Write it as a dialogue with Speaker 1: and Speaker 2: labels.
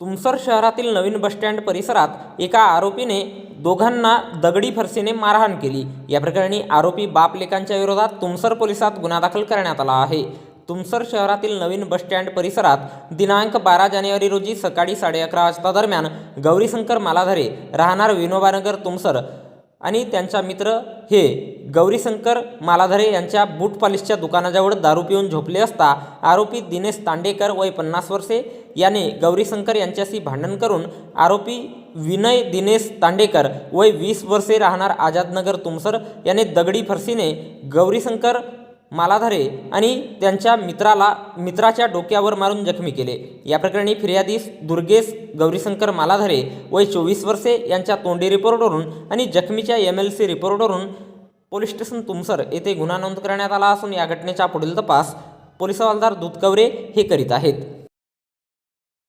Speaker 1: तुमसर शहरातील नवीन बसस्टँड परिसरात एका आरोपीने दोघांना दगडी फरसीने मारहाण केली. या प्रकरणी आरोपी बापलेकांच्या विरोधात तुमसर पोलिसात गुन्हा दाखल करण्यात आला आहे. तुमसर शहरातील नवीन बसस्टँड परिसरात दिनांक बारा जानेवारी रोजी सकाळी साडे अकरा वाजता दरम्यान गौरीशंकर मालाधारे राहणार विनोबानगर तुमसर आणि त्यांचा मित्र हे गौरीशंकर मालाधरे यांच्या बूट पॉलिशच्या दुकानाजवळ दारू पिऊन झोपले असता आरोपी दिनेश तांडेकर वय पन्नास वर्षे याने गौरीशंकर यांच्याशी भांडण करून आरोपी विनय दिनेश तांडेकर वय वीस वर्षे राहणार आझादनगर तुमसर याने दगडी फरशीने गौरीशंकर मालाधारे आणि त्यांच्या मित्राला मित्राच्या डोक्यावर मारून जखमी केले. या प्रकरणी फिर्यादीस दुर्गेश गौरीशंकर मालाधारे वय चोवीस वर्षे यांच्या तोंडी रिपोर्टवरून आणि जखमीच्या एम एल सी रिपोर्टवरून पोलीस स्टेशन तुमसर येथे गुन्हा नोंद करण्यात आला असून या घटनेचा पुढील तपास पोलीस हवालदार दूधकवरे हे करीत आहेत.